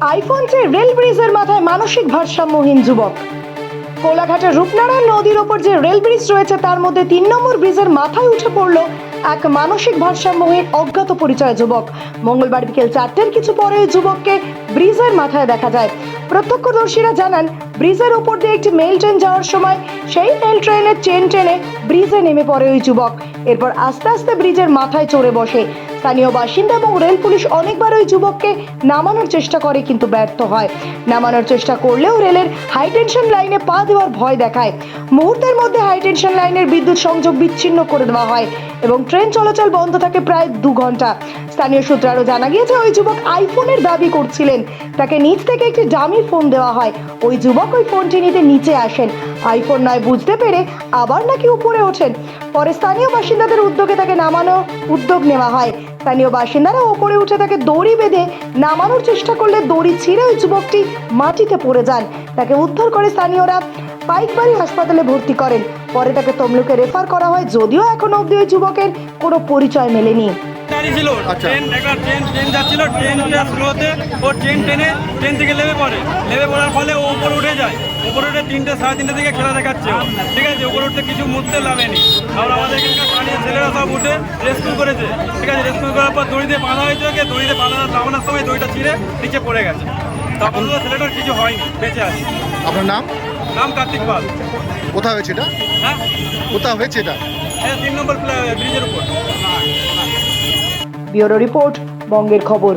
IPhone চেয়ে rail ব্রিজের মাথায় মানসিক ভারসাম্যহীন যুবক। কোলাঘাটের রূপনারায়ণ নদীর ওপর যে রেল ব্রিজ রয়েছে, তার মধ্যে তিন নম্বর ব্রিজের মাথায় উঠে পড়ল এক মানসিক ভারসাম্যহীন অজ্ঞাত পরিচয় যুবক। মঙ্গলবার বিকেল চারটের কিছু পরে যুবককে ব্রিজের মাথায় দেখা যায়। প্রত্যক্ষদর্শীরা জানান, ব্রিজের ওপর দিয়ে একটি মেল ট্রেন যাওয়ার সময় সেই মেল ট্রেনের চেন টেনে ব্রিজে নেমে পড়ে ওই যুবক। এরপর আস্তে আস্তে ব্রিজের মাথায় চড়ে বসে। স্থানীয় বাসিন্দা এবং রেল পুলিশ অনেকবার ওই যুবককে নামানোর চেষ্টা করে, কিন্তু ব্যর্থ হয়। নামানোর চেষ্টা করলেও রেলের হাই টেনশন লাইনে পা দেওয়ার ভয় দেখায়। মুহূর্তের মধ্যে হাই টেনশন লাইনের বিদ্যুৎ সংযোগ বিচ্ছিন্ন করে দেওয়া হয় এবং ট্রেন চলাচল বন্ধ থাকে প্রায় দু ঘণ্টা। স্থানীয় সূত্রে আরও জানা গিয়েছে, ওই যুবক আইফোনের দাবি করছিলেন। তাকে নিচ থেকে একটি দামি ফোন দেওয়া হয়। ওই যুবক ওই ফোনটি নিতে নিচে আসেন। আইফোন নয় বুঝতে পেরে আবার নাকি উপরে ওঠেন। পরে স্থানীয় বাসিন্দাদের উদ্যোগে তাকে নামানো উদ্যোগ নেওয়া হয়। স্থানীয় বাসিন্দারা ওপরে উঠে তাকে দড়ি বেঁধে নামানোর চেষ্টা করলে দড়ি ছিঁড়ে ওই যুবকটি মাটিতে পড়ে যান। তাকে উদ্ধার করে স্থানীয়রা পাইকবাড়ি হাসপাতালে ভর্তি করেন। পরে তাকে তমলুকে রেফার করা হয় যদিও এখনও অবধি ওই যুবকের কোনো পরিচয় মেলেনি। গাড়ি ছিল আচ্ছা। ট্রেন একটা ট্রেন ট্রেন যাচ্ছিল ট্রেনটা স্লোতে ও ট্রেন ট্রেনে ট্রেন থেকে নেমে পড়ে। নেমে পড়ার ফলে ও উপরে উঠে যায়। উপরে উঠে তিনটে সাড়ে তিনটে দিকে খেলা দেখাচ্ছে ঠিক আছে উপরে উঠতে কিছু মুহূর্তে নামেনি আর আমাদের সব উঠে রেস্কিউ করেছে। ঠিক আছে রেস্কিউ করার পর দড়িতে বাঁধা হয়েছে ওকে দড়িতে বাঁধা নামানোর সময় দড়িটা ছিঁড়ে নিচে পড়ে গেছে। তখন তো ছেলেটার কিছু হয়নি বেঁচে আছে। আপনার নাম? নাম কার্তিক পাল। কোথায় হয়েছে এটা? হ্যাঁ? কোথায় হয়েছে এটা? হ্যাঁ তিন নম্বর ব্রিজের উপর। ব্যুরো রিপোর্ট বঙ্গের খবর।